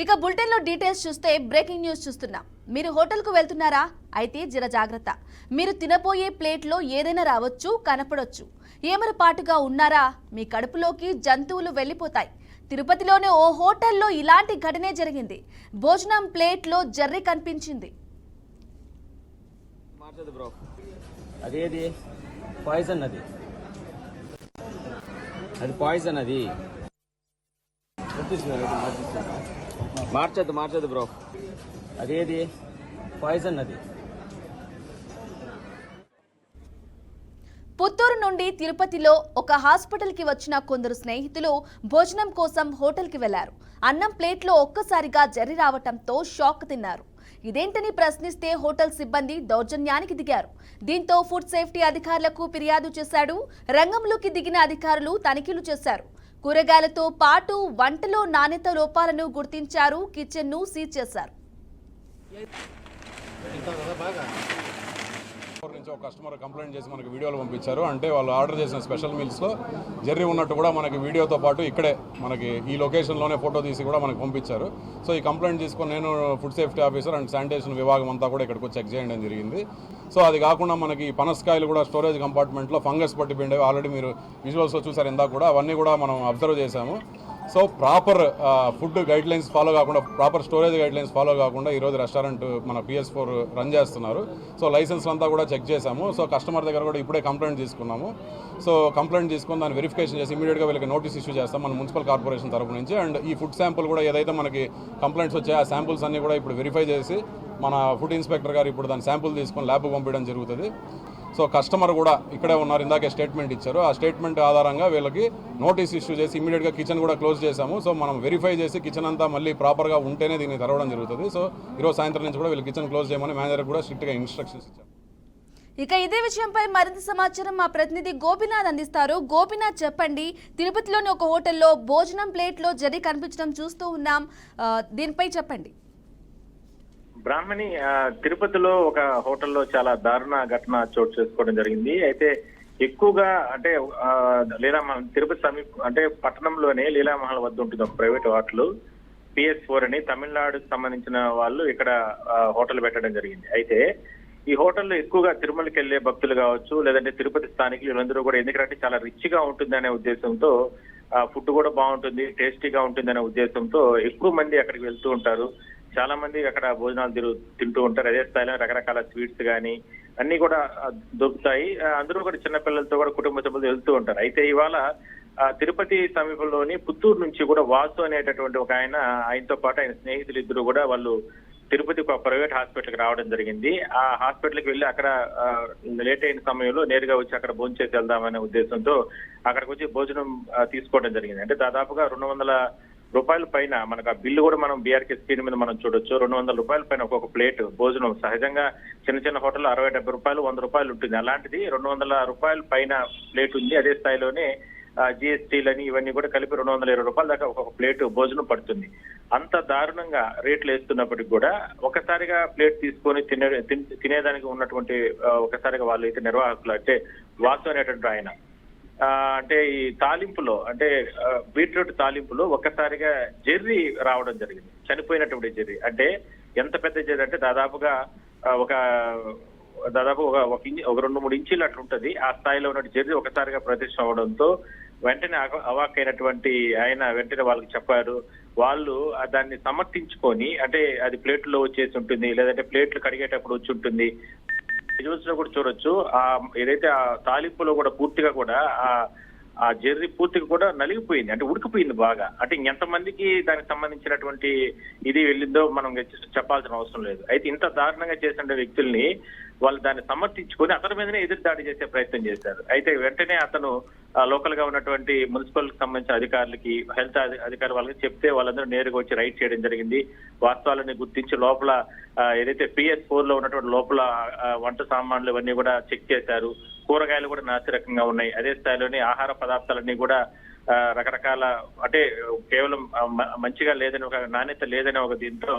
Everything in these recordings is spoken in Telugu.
ఇక బులెటిన్లో డీటెయిల్స్ చూస్తే బ్రేకింగ్ న్యూస్ చూస్తున్నాం. మీరు హోటల్కు వెళ్తున్నారా? అయితే జర జాగ్రత్త. మీరు తినబోయే ప్లేట్లో ఏదైనా రావచ్చు కనపడొచ్చు. ఏమరపాటుగా ఉన్నారా? మీ కడుపులోకి జంతువులు వెళ్ళిపోతాయి. తిరుపతిలోనే ఓ హోటల్లో ఇలాంటి ఘటనే జరిగింది. భోజనం ప్లేట్లో జర్రి కనిపించింది. అదేది? పాయిజన్ అది. అది పాయిజన్ అది. మార్చద్దు మార్చద్దు బ్రో. అదేది? పాయిజన్ అది. పుత్తూరు నుండి తిరుపతిలో ఒక హాస్పిటల్కి వచ్చిన కొందరు స్నేహితులు భోజనం కోసం హోటల్కి వెళ్ళారు. అన్నం ప్లేట్లో ఒక్కసారిగా జరి రావటంతో షాక్ తిన్నారు. ఇదేంటని ప్రశ్నిస్తే హోటల్ సిబ్బంది దౌర్జన్యానికి దిగారు. దీంతో ఫుడ్ సేఫ్టీ అధికారులకు ఫిర్యాదు చేశాడు. రంగంలోకి దిగిన అధికారులు తనిఖీలు చేశారు. కూరగాయలతో పాటు వంటలో నాణ్యత లోపాలను గుర్తించారు కిచెన్ను సీజ్ చేశారు. నుంచి ఒక కస్టమర్ కంప్లైంట్ చేసి మనకి వీడియోలు పంపించారు. అంటే వాళ్ళు ఆర్డర్ చేసిన స్పెషల్ మీల్స్లో జర్రీ ఉన్నట్టు కూడా మనకి వీడియోతో పాటు ఇక్కడే మనకి ఈ లొకేషన్లోనే ఫోటో తీసి కూడా మనకి పంపించారు. సో ఈ కంప్లైంట్ తీసుకొని నేను food safety officer and sanitation విభాగం అంతా కూడా ఇక్కడికి వచ్చి చెక్ చేయడం జరిగింది. సో అది కాకుండా మనకి పనస్కాయలు పనసకాయలు కూడా స్టోరేజ్ కంపార్ట్మెంట్లో ఫంగస్ పట్టిపోయిండేవి ఆల్రెడీ మీరు విజువల్స్లో చూసారు ఇందాక కూడా అవన్నీ కూడా మనం అబ్జర్వ్ చేశాము. So proper food guidelines follow కాకుండా proper storage guidelines follow కాకుండా ఈరోజు రెస్టారెంట్ మన పిఎస్ ఫోర్ రన్ చేస్తున్నారు. సో లైసెన్స్ అంతా కూడా చెక్ చేశాము. సో కస్టమర్ దగ్గర కూడా ఇప్పుడే కంప్లైంట్ తీసుకున్నాము. సో కంప్లైంట్ తీసుకుని దాన్ని వెరిఫికేషన్ చేసి ఇమీడియట్గా వీళ్ళకి నోటీస్ ఇష్యూ చేస్తాం మన మున్సిపల్ కార్పొరేషన్ తరపు నుంచి. అండ్ ఈ ఫుడ్ శాంపుల్ కూడా ఏదైతే మనకి కంప్లైంట్స్ వచ్చాయో ఆ శాంపుల్స్ అన్ని కూడా ఇప్పుడు వెరిఫై చేసి మన ఫుడ్ ఇన్స్పెక్టర్ గారు ఇప్పుడు దాని శాంపుల్ తీసుకొని ల్యాబ్కి పంపించడం జరుగుతుంది. సో కస్టమర్ కూడా ఇక్కడే ఉన్నారు ఇందాకే స్టేట్మెంట్ ఇచ్చారు. ఆ స్టేట్మెంట్ ఆధారంగా వీళ్ళకి నోటీస్ ఇష్యూ చేసి ఇమీడియట్గా కిచెన్ కూడా క్లోజ్ చేశాము. సో మనం వెరిఫై చేసి కిచెన్ అంతా మళ్ళీ ప్రాపర్గా ఉంటేనే దీన్ని తెరవడం జరుగుతుంది. సో ఈరోజు సాయంత్రం నుంచి కూడా వీళ్ళు కిచెన్ క్లోజ్ చేయమని మేనేజర్ కూడా స్ట్రిక్ట్గా ఇన్స్ట్రక్షన్స్ ఇచ్చాము ఇక ఇదే విషయంపై మరింత సమాచారం మా ప్రతినిధి గోపినాథ్ అందిస్తారు. గోపినాథ్ చెప్పండి తిరుపతిలోని ఒక హోటల్లో భోజనం ప్లేట్లో జరి కనిపించడం చూస్తూ ఉన్నాం. దీనిపై చెప్పండి. బ్రాహ్మణి తిరుపతిలో ఒక హోటల్లో చాలా దారుణ ఘటన చోటు చేసుకోవడం జరిగింది. అయితే ఎక్కువగా అంటే లీలామహల్ తిరుపతి సమీప అంటే పట్టణంలోనే లీలామహల్ వద్ద ఉంటుంది ఒక ప్రైవేట్ హోటల్. పిఎస్ ఫోర్ అని తమిళనాడుకు సంబంధించిన వాళ్ళు ఇక్కడ హోటల్ పెట్టడం జరిగింది. అయితే ఈ హోటల్లో ఎక్కువగా తిరుమలకి వెళ్ళే భక్తులు కావచ్చు లేదంటే తిరుపతి స్థానికులు వీళ్ళందరూ కూడా ఎందుకంటే చాలా రిచ్గా ఉంటుంది అనే ఉద్దేశంతో ఫుడ్ కూడా బాగుంటుంది టేస్టీగా ఉంటుంది అనే ఉద్దేశంతో ఎక్కువ మంది అక్కడికి వెళ్తూ ఉంటారు. చాలా మంది అక్కడ భోజనాలు తిరు తింటూ ఉంటారు. అదే స్థాయిలో రకరకాల స్వీట్స్ కానీ అన్ని కూడా దొరుకుతాయి. అందరూ కూడా చిన్నపిల్లలతో కూడా కుటుంబ సభ్యులు వెళ్తూ ఉంటారు. అయితే ఇవాళ తిరుపతి సమీపంలోని పుత్తూరు నుంచి కూడా వాసు అనేటటువంటి ఒక ఆయన ఆయనతో పాటు ఆయన స్నేహితులు ఇద్దరు కూడా వాళ్ళు తిరుపతి ఒక ప్రైవేట్ హాస్పిటల్కి రావడం జరిగింది. ఆ హాస్పిటల్కి వెళ్ళి అక్కడ లేట్ అయిన సమయంలో నేరుగా వచ్చి అక్కడ భోజనం చేసి వెళ్దామనే ఉద్దేశంతో అక్కడికి వచ్చి భోజనం తీసుకోవడం జరిగింది. అంటే దాదాపుగా రెండు వందల రూపాయల పైన మనకు ఆ బిల్లు కూడా మనం బీఆర్కే స్క్రీన్ మీద మనం చూడొచ్చు. రెండు వందల రూపాయల పైన ఒక్కొక్క ప్లేట్ భోజనం. సహజంగా చిన్న చిన్న హోటల్ అరవై డెబ్బై రూపాయలు వంద రూపాయలు ఉంటుంది. అలాంటిది రెండు వందల రూపాయల పైన ప్లేట్ ఉంది. అదే స్థాయిలోనే జిఎస్టీలని ఇవన్నీ కూడా కలిపి రెండు వందల ఇరవై రూపాయల దాకా ఒక్కొక్క ప్లేట్ భోజనం పడుతుంది. అంత దారుణంగా రేట్లు వేస్తున్నప్పటికి కూడా ఒకసారిగా ప్లేట్ తీసుకొని తినే తినేదానికి ఉన్నటువంటి ఒకసారిగా వాళ్ళు అయితే నిర్వాహకులు అంటే వాసు అనేటువంటి ఆయన అంటే ఈ తాలింపులో అంటే బీట్రూట్ తాలింపులో ఒక్కసారిగా జెర్రీ రావడం జరిగింది. చనిపోయినటువంటి జెర్రీ. అంటే ఎంత పెద్ద జెర్రీ అంటే దాదాపుగా ఒక దాదాపు ఒక ఒక ఇంచు ఒక రెండు మూడు ఇంచీలు అట్లా ఆ స్థాయిలో ఉన్న జెర్రీ ఒకసారిగా ప్రదర్శన అవడంతో వెంటనే అవాక్కైనటువంటి ఆయన వెంటనే వాళ్ళకి చెప్పారు. వాళ్ళు దాన్ని సమర్థించుకొని అంటే అది ప్లేట్లో వచ్చేసి ఉంటుంది లేదంటే ప్లేట్లు కడిగేటప్పుడు వచ్చి ఉంటుంది. విజువల్స్లో కూడా చూడొచ్చు. ఆ ఏదైతే ఆ తాలింపులో కూడా పూర్తిగా కూడా ఆ ఆ జెర్రీ పూర్తిగా కూడా నలిగిపోయింది. అంటే ఉడికిపోయింది బాగా. అంటే ఎంతమందికి దానికి సంబంధించినటువంటి ఇది వెళ్ళిందో మనం చెప్పాల్సిన అవసరం లేదు. అయితే ఇంత దారుణంగా చేసిన వ్యక్తుల్ని వాళ్ళు దాన్ని సమర్థించుకొని అతని మీదనే ఎదురు దాడి చేసే ప్రయత్నం చేశారు. అయితే వెంటనే అతను లోకల్గా ఉన్నటువంటి మున్సిపల్కి సంబంధించిన అధికారులకి హెల్త్ అధికారి వాళ్ళకి చెప్తే వాళ్ళందరూ నేరుగా వచ్చి రైడ్ చేయడం జరిగింది. వాస్తవాలని గుర్తించి లోపల ఏదైతే పిఎస్ ఫోర్లో ఉన్నటువంటి లోపల వంట సామాన్లు ఇవన్నీ కూడా చెక్ చేశారు. కూరగాయలు కూడా నాసిరకంగా ఉన్నాయి. అదే స్థాయిలోనే ఆహార పదార్థాలన్నీ కూడా ఆ, రకరకాల అంటే కేవలం మంచిగా లేదని ఒక నాణ్యత లేదని ఒక దీంతో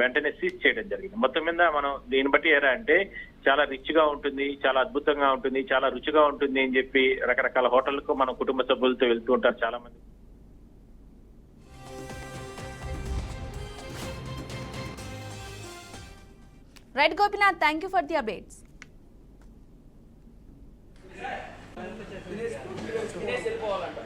వెంటనే సీజ్ చేయడం జరిగింది. మొత్తం మీద మనం దీన్ని బట్టి ఏరా అంటే చాలా రిచ్గా ఉంటుంది చాలా అద్భుతంగా ఉంటుంది చాలా రుచిగా ఉంటుంది అని చెప్పి రకరకాల హోటళ్ళకు మనం కుటుంబ సభ్యులతో వెళ్తూ ఉంటారు చాలా మంది right Gopinath thank you for the updates వెళ్ళిపోవాలంట.